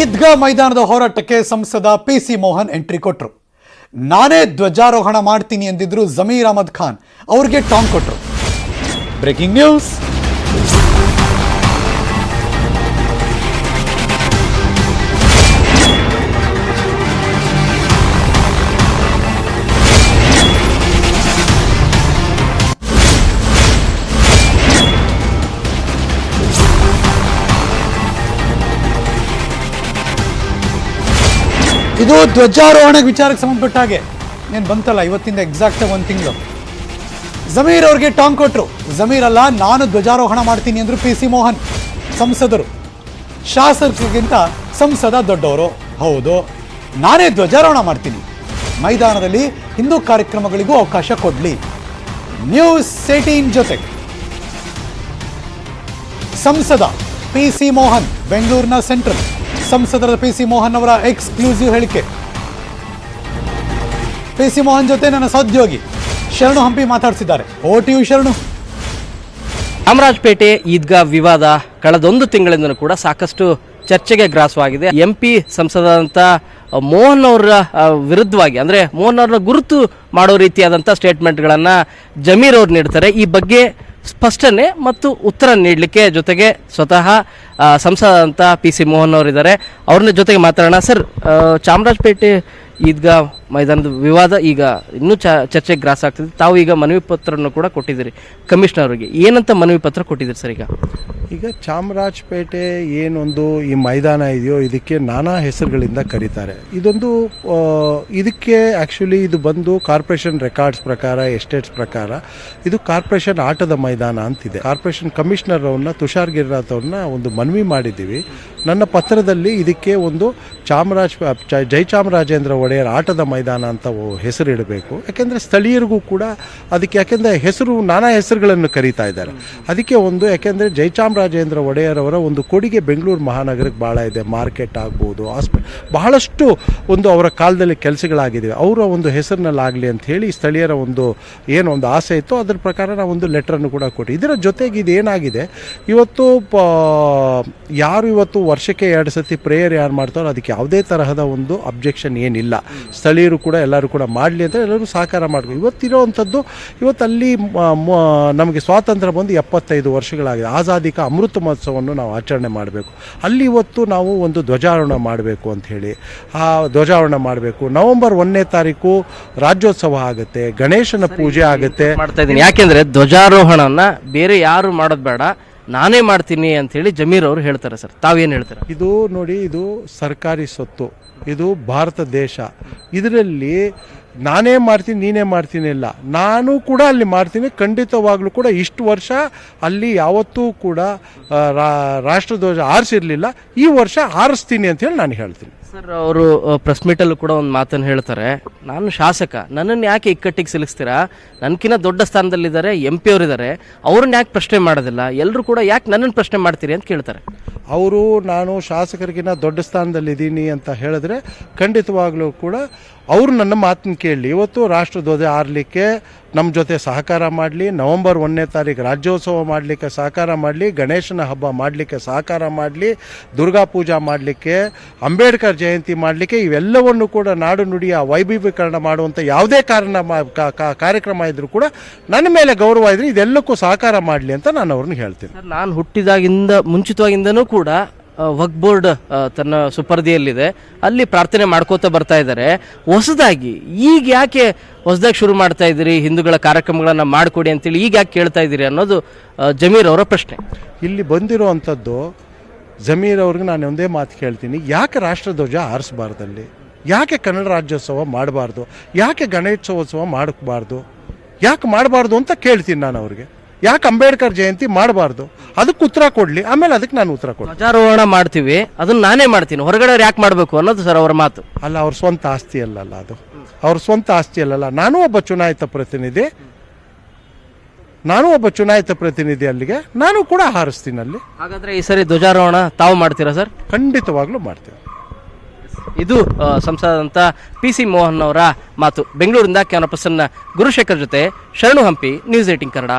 ಈದ್ಗಾ ಮೈದಾನದ ಹೋರಾಟಕ್ಕೆ ಸಂಸದ ಪಿ ಸಿ ಮೋಹನ್ ಎಂಟ್ರಿ ಕೊಟ್ಟರು ನಾನೇ ಧ್ವಜಾರೋಹಣ ಮಾಡ್ತೀನಿ ಎಂದಿದ್ರು ಜಮೀರ್ ಅಹಮದ್ ಖಾನ್ ಅವ್ರಿಗೆ ಟಾಂಗ್ ಕೊಟ್ಟರು ಬ್ರೇಕಿಂಗ್ ನ್ಯೂಸ್. ಇದು ಧ್ವಜಾರೋಹಣ ವಿಚಾರಕ್ಕೆ ಸಂಬಂಧಪಟ್ಟ ಹಾಗೆ. ನೀನು ಬಂತಲ್ಲ, ಇವತ್ತಿಂದ ಎಕ್ಸಾಕ್ಟ್ ಒಂದು ತಿಂಗಳು. ಜಮೀರ್ ಅವ್ರಿಗೆ ಟಾಂಗ್ ಕೊಟ್ಟರು ಜಮೀರ್ ಅಲ್ಲ, ನಾನು ಧ್ವಜಾರೋಹಣ ಮಾಡ್ತೀನಿ ಅಂದರು ಪಿ ಸಿ ಮೋಹನ್, ಸಂಸದರು. ಶಾಸಕರಿಗಿಂತ ಸಂಸದ ದೊಡ್ಡವರು. ಹೌದು. ನಾನೇ ಧ್ವಜಾರೋಹಣ ಮಾಡ್ತೀನಿ. ಮೈದಾನದಲ್ಲಿ ಹಿಂದೂ ಕಾರ್ಯಕ್ರಮಗಳಿಗೂ ಅವಕಾಶ ಕೊಡಲಿ. ನ್ಯೂಸ್ ಏಟೀನ್ ಜೊತೆಗೆ ಸಂಸದ. ಪಿ ಸಿ ಮೋಹನ್, ಬೆಂಗಳೂರಿನ ಸೆಂಟ್ರಲ್. ಸಂಸದರ ಪಿ ಸಿ ಮೋಹನ್ ಅವರ ಎಕ್ಸ್ಕ್ಲೂಸಿವ್ ಹೇಳಿಕೆ. ಪಿ ಸಿ ಮೋಹನ್ ಜೊತೆ ನನ್ನ ಸಹೋದ್ಯೋಗಿ ಶರಣು ಹಂಪಿ ಮಾತಾಡ್ತಿದ್ದಾರೆ ಓಟಿ ಟಿ ಯು ಶರಣು. ಚಾಮರಾಜಪೇಟೆ ಈದ್ಗಾ ವಿವಾದ ಕಳೆದೊಂದು ತಿಂಗಳಿಂದಲೂ ಕೂಡ ಸಾಕಷ್ಟು ಚರ್ಚೆಗೆ ಗ್ರಾಸವಾಗಿದೆ. ಎಂ ಪಿ ಮೋಹನ್ ಅವರ ವಿರುದ್ಧವಾಗಿ, ಅಂದ್ರೆ ಮೋಹನ್ ಅವ್ರನ್ನ ಗುರುತು ಮಾಡೋ ರೀತಿಯಾದಂಥ ಸ್ಟೇಟ್ಮೆಂಟ್ಗಳನ್ನು ಜಮೀರ್ ಅವ್ರು ನೀಡ್ತಾರೆ. ಈ ಬಗ್ಗೆ ಸ್ಪಷ್ಟನೆ ಮತ್ತು ಉತ್ತರ ನೀಡಲಿಕ್ಕೆ ಜೊತೆಗೆ ಸ್ವತಃ ಸಂಸದ ಅಂತ ಪಿ ಸಿ ಮೋಹನ್ ಅವರಿದ್ದಾರೆ. ಅವ್ರನ್ನ ಜೊತೆಗೆ ಮಾತಾಡೋಣ. ಸರ್ ಚಾಮರಾಜಪೇಟೆ ಈದ್ಗಾ ಮೈದಾನದ ವಿವಾದ ಈಗ ಇನ್ನೂ ಚ ಚರ್ಚೆಗೆ ಗ್ರಾಸ ಆಗ್ತಿದೆ. ತಾವು ಈಗ ಮನವಿ ಪತ್ರವನ್ನು ಕೂಡ ಕೊಟ್ಟಿದ್ದೀರಿ, ಕಮಿಷನರ್ ಅವರಿಗೆ. ಏನಂತ ಮನವಿ ಪತ್ರ ಕೊಟ್ಟಿದ್ದೀರಿ ಸರ್ ಈಗ? ಈಗ ಚಾಮರಾಜಪೇಟೆ ಏನೊಂದು ಈ ಮೈದಾನ ಇದೆಯೋ, ಇದಕ್ಕೆ ನಾನಾ ಹೆಸರುಗಳಿಂದ ಕರೀತಾರೆ. ಇದೊಂದು ಇದಕ್ಕೆ ಆ್ಯಕ್ಚುಲಿ ಇದು ಬಂದು ಕಾರ್ಪೊರೇಷನ್ ರೆಕಾರ್ಡ್ಸ್ ಪ್ರಕಾರ, ಎಸ್ಟೇಟ್ಸ್ ಪ್ರಕಾರ, ಇದು ಕಾರ್ಪೊರೇಷನ್ ಆಟದ ಮೈದಾನ ಅಂತಿದೆ. ಕಾರ್ಪೊರೇಷನ್ ಕಮಿಷನರ್ ಅವ್ರನ್ನ, ತುಷಾರ್ ಗಿರಿನಾಥ್ ಅವ್ರನ್ನ ಒಂದು ಮನವಿ ಮಾಡಿದ್ದೀವಿ. ನನ್ನ ಪತ್ರದಲ್ಲಿ ಇದಕ್ಕೆ ಒಂದು ಚಾಮರಾಜ, ಜೈ ಜಯಚಾಮರಾಜೇಂದ್ರ ಒಡೆಯರ್ ಆಟದ ಮೈದಾನ ಅಂತ ಹೆಸರು ಹೆಸರಿಡಬೇಕು ಯಾಕೆಂದರೆ ಸ್ಥಳೀಯರಿಗೂ ಕೂಡ ಅದಕ್ಕೆ ಯಾಕೆಂದರೆ ಹೆಸರು, ನಾನಾ ಹೆಸರುಗಳನ್ನು ಕರೀತಾ ಇದ್ದಾರೆ. ಅದಕ್ಕೆ ಒಂದು ಯಾಕೆಂದರೆ ಜಯಚಾಮರಾಜೇಂದ್ರ ಒಡೆಯರ್ ಅವರ ಒಂದು ಕೊಡುಗೆ ಬೆಂಗಳೂರು ಮಹಾನಗರಕ್ಕೆ ಭಾಳ ಇದೆ. ಮಾರ್ಕೆಟ್ ಆಗ್ಬೋದು ಹಾಸ್ಪಿ ಬಹಳಷ್ಟು ಒಂದು ಅವರ ಕಾಲದಲ್ಲಿ ಕೆಲಸಗಳಾಗಿದ್ದಾವೆ ಅವರ ಒಂದು ಹೆಸರಿನಲ್ಲಾಗಲಿ ಅಂತ ಹೇಳಿ ಸ್ಥಳೀಯರ ಒಂದು ಏನು ಒಂದು ಆಸೆ ಇತ್ತು. ಅದರ ಪ್ರಕಾರ ನಾವು ಒಂದು ಲೆಟ್ರನ್ನು ಕೂಡ ಕೊಟ್ಟು ಇದರ ಜೊತೆಗೆ ಇದೇನಾಗಿದೆ ಇವತ್ತು ಪ, ಯಾರು ಇವತ್ತು ವರ್ಷಕ್ಕೆ ಎರಡು ಸತಿ ಪ್ರೇಯರ್ ಯಾರು ಮಾಡ್ತಾರೋ ಅದಕ್ಕೆ ಯಾವುದೇ ತರಹದ ಒಂದು ಅಬ್ಜೆಕ್ಷನ್ ಏನಿಲ್ಲ. ಸ್ಥಳೀಯರು ಕೂಡ ಎಲ್ಲರೂ ಕೂಡ ಮಾಡಲಿ ಅಂತ ಎಲ್ಲರೂ ಸಹಕಾರ ಮಾಡಬೇಕು ಇವತ್ತಿರೋವಂಥದ್ದು ಇವತ್ತು ಅಲ್ಲಿ ನಮಗೆ ಸ್ವಾತಂತ್ರ್ಯ ಬಂದು ಎಪ್ಪತ್ತೈದು ವರ್ಷಗಳಾಗಿದೆ. ಆಜಾದಿಕ ಕಾ ಅಮೃತ ಮಹೋತ್ಸವವನ್ನು ನಾವು ಆಚರಣೆ ಮಾಡಬೇಕು. ಅಲ್ಲಿ ಇವತ್ತು ನಾವು ಒಂದು ಧ್ವಜಾರೋಹಣ ಮಾಡಬೇಕು ಅಂತ ಹೇಳಿ. ಆ ಧ್ವಜಾರೋಹಣ ಮಾಡಬೇಕು. ನವೆಂಬರ್ ಒಂದನೇ ತಾರೀಕು ರಾಜ್ಯೋತ್ಸವ ಆಗುತ್ತೆ ಗಣೇಶನ ಪೂಜೆ ಆಗುತ್ತೆ. ಮಾಡ್ತಾ ಇದ್ದೀನಿ. ಯಾಕೆಂದ್ರೆ ಧ್ವಜಾರೋಹಣನ ಬೇರೆ ಯಾರು ಮಾಡೋದು ಬೇಡ. ನಾನೇ ಮಾಡ್ತೀನಿ ಅಂತ ಹೇಳಿ ಜಮೀರ್ ಅವರು ಹೇಳ್ತಾರೆ ಸರ್. ತಾವೇನು ಹೇಳ್ತಾರೆ? ಇದು ನೋಡಿ, ಇದು ಸರ್ಕಾರಿ ಸೊತ್ತು. ಇದು ಭಾರತ ದೇಶ. ಇದರಲ್ಲಿ ನಾನೇ ಮಾಡ್ತೀನಿ, ನೀನೇ ಮಾಡ್ತೀನಿ ಇಲ್ಲ. ನಾನು ಕೂಡ ಅಲ್ಲಿ ಮಾಡ್ತೀನಿ, ಖಂಡಿತವಾಗ್ಲೂ ಕೂಡ ಇಷ್ಟು ವರ್ಷ ಅಲ್ಲಿ ಯಾವತ್ತೂ ಕೂಡ ರಾಷ್ಟ್ರಧ್ವಜ ಆರಿಸಿರಲಿಲ್ಲ. ಈ ವರ್ಷ ಆರಿಸ್ತೀನಿ ಅಂತ ಹೇಳಿ ನಾನು ಹೇಳ್ತೀನಿ. ಸರ್, ಅವರು ಪ್ರೆಸ್ ಮೀಟಲ್ಲೂ ಕೂಡ ಒಂದು ಮಾತನ್ನು ಹೇಳ್ತಾರೆ. ನಾನು ಶಾಸಕ, ನನ್ನನ್ನು ಯಾಕೆ ಇಕ್ಕಟ್ಟಿಗೆ ಸಿಲುಕಿಸ್ತೀರಾ ನನ್ಕಿಂತ ದೊಡ್ಡ ಸ್ಥಾನದಲ್ಲಿದ್ದಾರೆ ಎಂ ಪಿ ಅವರಿದ್ದಾರೆ. ಅವ್ರನ್ನ ಯಾಕೆ ಪ್ರಶ್ನೆ ಮಾಡೋದಿಲ್ಲ? ಎಲ್ಲರೂ ಕೂಡ ಯಾಕೆ ನನ್ನನ್ನು ಪ್ರಶ್ನೆ ಮಾಡ್ತೀರಿ ಅಂತ ಕೇಳ್ತಾರೆ. ಅವರು, ನಾನು ಶಾಸಕರಿಗಿನ್ನ ದೊಡ್ಡ ಸ್ಥಾನದಲ್ಲಿದ್ದೀನಿ ಅಂತ ಹೇಳಿದ್ರೆ ಖಂಡಿತವಾಗ್ಲೂ ಕೂಡ ಅವರು ನನ್ನ ಮಾತನ್ನು ಕೇಳಲಿ ಇವತ್ತು ರಾಷ್ಟ್ರಧ್ವಜ ಆರಲಿಕ್ಕೆ ನಮ್ಮ ಜೊತೆ ಸಹಕಾರ ಮಾಡಲಿ, ನವೆಂಬರ್ ಒಂದನೇ ತಾರೀಕು ರಾಜ್ಯೋತ್ಸವ ಮಾಡಲಿಕ್ಕೆ ಸಹಕಾರ ಮಾಡಲಿ, ಗಣೇಶನ ಹಬ್ಬ ಮಾಡಲಿಕ್ಕೆ ಸಹಕಾರ ಮಾಡಲಿ, ದುರ್ಗಾ ಪೂಜಾ ಮಾಡಲಿಕ್ಕೆ, ಅಂಬೇಡ್ಕರ್ ಜಯಂತಿ ಮಾಡಲಿಕ್ಕೆ ಇವೆಲ್ಲವನ್ನು ಕೂಡ ನಾಡು ನುಡಿಯ ವೈಭವೀಕರಣ ಮಾಡುವಂಥ ಯಾವುದೇ ಕಾರಣ ಕಾರ್ಯಕ್ರಮ ಇದ್ದರೂ ಕೂಡ ನನ್ನ ಮೇಲೆ ಗೌರವ ಇದ್ರೆ ಇದೆಲ್ಲಕ್ಕೂ ಸಹಕಾರ ಮಾಡಲಿ ಅಂತ ನಾನು ಅವ್ರನ್ನ ಹೇಳ್ತೀನಿ. ನಾನು ಹುಟ್ಟಿದಾಗಿಂದ, ಮುಂಚಿತವಾಗಿಂದನೂ ಕೂಡ ಆ, ವಕ್ಬೋರ್ಡ್ ತನ್ನ ಸುಪರ್ದಿಯಲ್ಲಿದೆ. ಅಲ್ಲಿ ಪ್ರಾರ್ಥನೆ ಮಾಡ್ಕೋತಾ ಬರ್ತಾ ಇದ್ದಾರೆ. ಹೊಸದಾಗಿ ಈಗ ಯಾಕೆ ಹೊಸದಾಗಿ ಶುರು ಮಾಡ್ತಾ ಇದ್ದೀರಿ? ಹಿಂದೂಗಳ ಕಾರ್ಯಕ್ರಮಗಳನ್ನು ಮಾಡಿಕೊಡಿ ಅಂತೇಳಿ ಈಗ ಯಾಕೆ ಕೇಳ್ತಾ ಇದ್ದೀರಿ ಅನ್ನೋದು ಜಮೀರ್ ಅವರ ಪ್ರಶ್ನೆ. ಇಲ್ಲಿ ಬಂದಿರುವಂಥದ್ದು ಜಮೀರ್ ಅವ್ರಿಗೆ ನಾನು ಒಂದೇ ಮಾತು ಕೇಳ್ತೀನಿ. ಯಾಕೆ ರಾಷ್ಟ್ರಧ್ವಜ ಆರಿಸಬಾರ್ದಲ್ಲಿ ಯಾಕೆ ಕನ್ನಡ ರಾಜ್ಯೋತ್ಸವ ಮಾಡಬಾರ್ದು? ಯಾಕೆ ಗಣೇಶೋತ್ಸವ ಮಾಡಬಾರ್ದು? ಯಾಕೆ ಮಾಡಬಾರ್ದು ಅಂತ ಕೇಳ್ತೀನಿ ನಾನು ಅವ್ರಿಗೆ. ಯಾಕೆ ಅಂಬೇಡ್ಕರ್ ಜಯಂತಿ ಮಾಡಬಾರ್ದು? ಅದಕ್ಕೆ ಉತ್ತರ ಕೊಡಲಿ ಆಮೇಲೆ ಅದಕ್ಕೆ ನಾನು ಉತ್ತರ ಕೊಡ್ತೀನಿ. ಧ್ವಜಾರೋಹಣ ಮಾಡ್ತೀವಿ ಅದನ್ನ ನಾನೇ ಮಾಡ್ತೀನಿ. ಹೊರಗಡೆ ಅವ್ರು ಯಾಕೆ ಮಾಡಬೇಕು ಅನ್ನೋದು ಸರ್ ಅವರ ಮಾತು. ಅಲ್ಲ ಅವ್ರ ಸ್ವಂತ ಆಸ್ತಿ ಅಲ್ಲಲ್ಲ ಅದು. ಅವ್ರ ಸ್ವಂತ ಆಸ್ತಿ ಅಲ್ಲಲ್ಲ. ನಾನು ಒಬ್ಬ ಚುನಾಯಿತ ಪ್ರತಿನಿಧಿ. ನಾನು ಒಬ್ಬ ಚುನಾಯಿತ ಪ್ರತಿನಿಧಿ ಅಲ್ಲಿಗೆ. ನಾನು ಕೂಡ ಹಾರಿಸ್ತೀನಿ ಅಲ್ಲಿ. ಹಾಗಾದ್ರೆ ಈ ಸರಿ ಧ್ವಜಾರೋಹಣ ತಾವು ಮಾಡ್ತೀರಾ ಸರ್? ಖಂಡಿತವಾಗ್ಲೂ ಮಾಡ್ತೀನಿ ಇದು ಆ, ಸಂಸದಂತ ಪಿ ಸಿ ಮೋಹನ್ ಅವರ ಮಾತು. ಬೆಂಗಳೂರಿಂದ ಕ್ಯಾಮರಾ ಪರ್ಸನ್ ಗುರುಶೇಖರ್ ಜೊತೆ ಶರಣು ಹಂಪಿ ನ್ಯೂಸ್ ಏಟಿಂಗ್ ಕನ್ನಡ.